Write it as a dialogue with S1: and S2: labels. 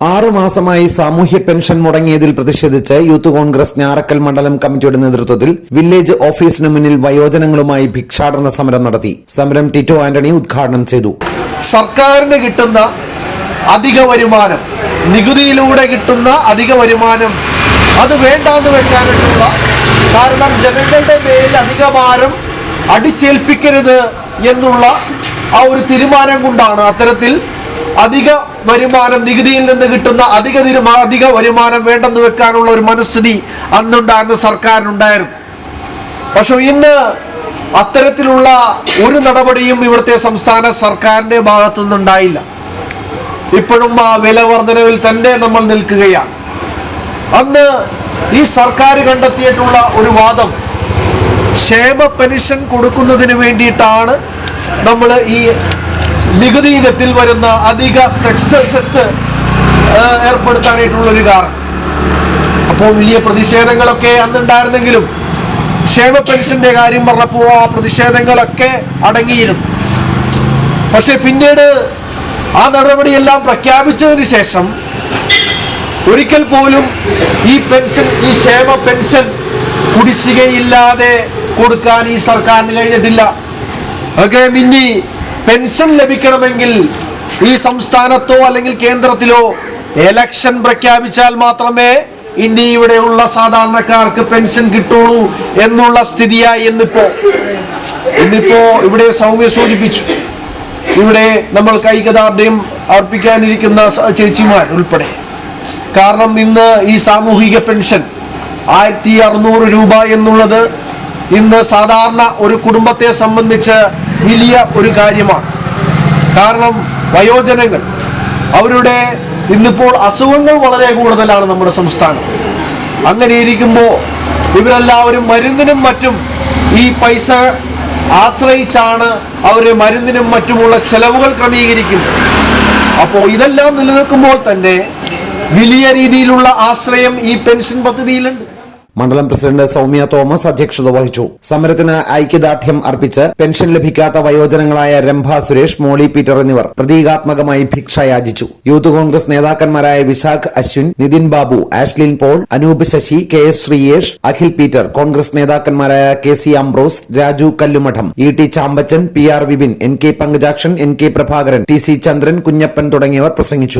S1: ആറുമാസമായി സാമൂഹ്യ പെൻഷൻ മുടങ്ങിയതിൽ പ്രതിഷേധിച്ച് യൂത്ത് കോൺഗ്രസ് ഞാറക്കൽ മണ്ഡലം കമ്മിറ്റിയുടെ നേതൃത്വത്തിൽ വില്ലേജ് ഓഫീസിന് മുന്നിൽ വയോജനങ്ങളുമായി ഭിക്ഷാടന സമരം നടത്തി. സമരം ടിറ്റോ ആന്റണി ഉദ്ഘാടനം ചെയ്തു.
S2: സർക്കാരിന് കിട്ടുന്ന അധിക വരുമാനം നികുതിയിലൂടെ കിട്ടുന്ന അധിക വരുമാനം അത് വേണ്ടാന്ന് വെക്കാനുള്ള കാരണം ജനങ്ങളുടെ മേൽ അധിക ഭാരം അടിച്ചേൽപ്പിക്കരുത് എന്നുള്ള ആ ഒരു തീരുമാനം കൊണ്ടാണ് അത്തരത്തിൽ അധിക വരുമാനം നികുതിയിൽ നിന്ന് കിട്ടുന്ന അധിക അധിക വരുമാനം വേണ്ടെന്ന് വെക്കാനുള്ള ഒരു മനസ്ഥിതി അന്നുണ്ടായിരുന്ന സർക്കാരിനുണ്ടായിരുന്നു. പക്ഷെ ഇന്ന് അത്തരത്തിലുള്ള ഒരു നടപടിയും ഇവിടുത്തെ സംസ്ഥാന സർക്കാരിന്റെ ഭാഗത്തു നിന്നുണ്ടായില്ല. ഇപ്പോഴും ആ വില വർധനവിൽ തന്നെ നമ്മൾ നിൽക്കുകയാണ്. അന്ന് ഈ സർക്കാർ കണ്ടെത്തിയിട്ടുള്ള ഒരു വാദം ക്ഷേമ പെൻഷൻ കൊടുക്കുന്നതിന് വേണ്ടിയിട്ടാണ് നമ്മൾ ഈ നികുതി ഇനത്തിൽ വരുന്ന അധിക സക്സസസ് ഏർപ്പെടുത്താനായിട്ടുള്ള ഒരു കാരണം അപ്പോൾ വലിയ പ്രതിഷേധങ്ങളൊക്കെ അന്നുണ്ടായിരുന്നെങ്കിലും ക്ഷേമ പെൻഷന്റെ കാര്യം പറഞ്ഞപ്പോൾ ആ പ്രതിഷേധങ്ങളൊക്കെ അടങ്ങിയിരുന്നു. പക്ഷെ പിന്നീട് ആ നടപടിയെല്ലാം പ്രഖ്യാപിച്ചതിന് ശേഷം ഒരിക്കൽ പോലും ഈ പെൻഷൻ ഈ ക്ഷേമ പെൻഷൻ കുടിശ്ശികയില്ലാതെ കൊടുക്കാൻ ഈ സർക്കാരിന് കഴിഞ്ഞിട്ടില്ല. അതൊക്കെ മിന്നി പെൻഷൻ ലഭിക്കണമെങ്കിൽ ഈ സംസ്ഥാനത്തോ അല്ലെങ്കിൽ കേന്ദ്രത്തിലോ എലക്ഷൻ പ്രഖ്യാപിച്ചാൽ മാത്രമേ ഇനി ഇവിടെയുള്ള സാധാരണക്കാർക്ക് പെൻഷൻ കിട്ടുള്ളൂ എന്നുള്ള സ്ഥിതിയായി എന്നിപ്പോ ഇന്നിപ്പോ ഇവിടെ സൗമ്യ സൂചിപ്പിച്ചു. ഇവിടെ നമ്മൾ കൈകഥാർഢ്യം അർപ്പിക്കാനിരിക്കുന്ന ചേച്ചിമാർ ഉൾപ്പെടെ. കാരണം ഇന്ന് ഈ സാമൂഹിക പെൻഷൻ ആയിരത്തി അറുന്നൂറ് രൂപ എന്നുള്ളത് ഇന്ന് സാധാരണ ഒരു കുടുംബത്തെ സംബന്ധിച്ച് വലിയ ഒരു കാര്യമാണ്. കാരണം വയോജനങ്ങൾ അവരുടെ ഇന്നിപ്പോൾ അസുഖങ്ങൾ വളരെ കൂടുതലാണ് നമ്മുടെ സംസ്ഥാനം. അങ്ങനെ ഇരിക്കുമ്പോൾ ഇവരെല്ലാവരും മരുന്നിനും മറ്റും ഈ പൈസ ആശ്രയിച്ചാണ് അവർ മരുന്നിനും മറ്റുമുള്ള ചെലവുകൾ ക്രമീകരിക്കുന്നത്. അപ്പോൾ ഇതെല്ലാം നിലനിൽക്കുമ്പോൾ തന്നെ വലിയ രീതിയിലുള്ള ആശ്രയം ഈ പെൻഷൻ പദ്ധതിയിലുണ്ട്.
S1: മണ്ഡലം പ്രസിഡന്റ് സൗമ്യ തോമസ് അധ്യക്ഷത വഹിച്ചു. സമരത്തിന് ഐക്യദാർഢ്യം അർപ്പിച്ച് പെൻഷൻ ലഭിക്കാത്ത വയോജനങ്ങളായ രംഭ സുരേഷ് മോളി പീറ്റർ എന്നിവർ പ്രതീകാത്മകമായി ഭിക്ഷയാചിച്ചു youth Congress നേതാക്കന്മാരായ Vishakh Ashwin Nithin Babu Ashlin Paul Anoop Sasi K S Sreeyesh Akhil Peter Congress നേതാക്കന്മാരായ K C Ambrose Raju Kallumadom E T Champachan P R Vipin N K Pankajakshan N K Prabhakaran T C Chandran Kunjappan തുടങ്ങിയവർ പ്രസംഗിച്ചു.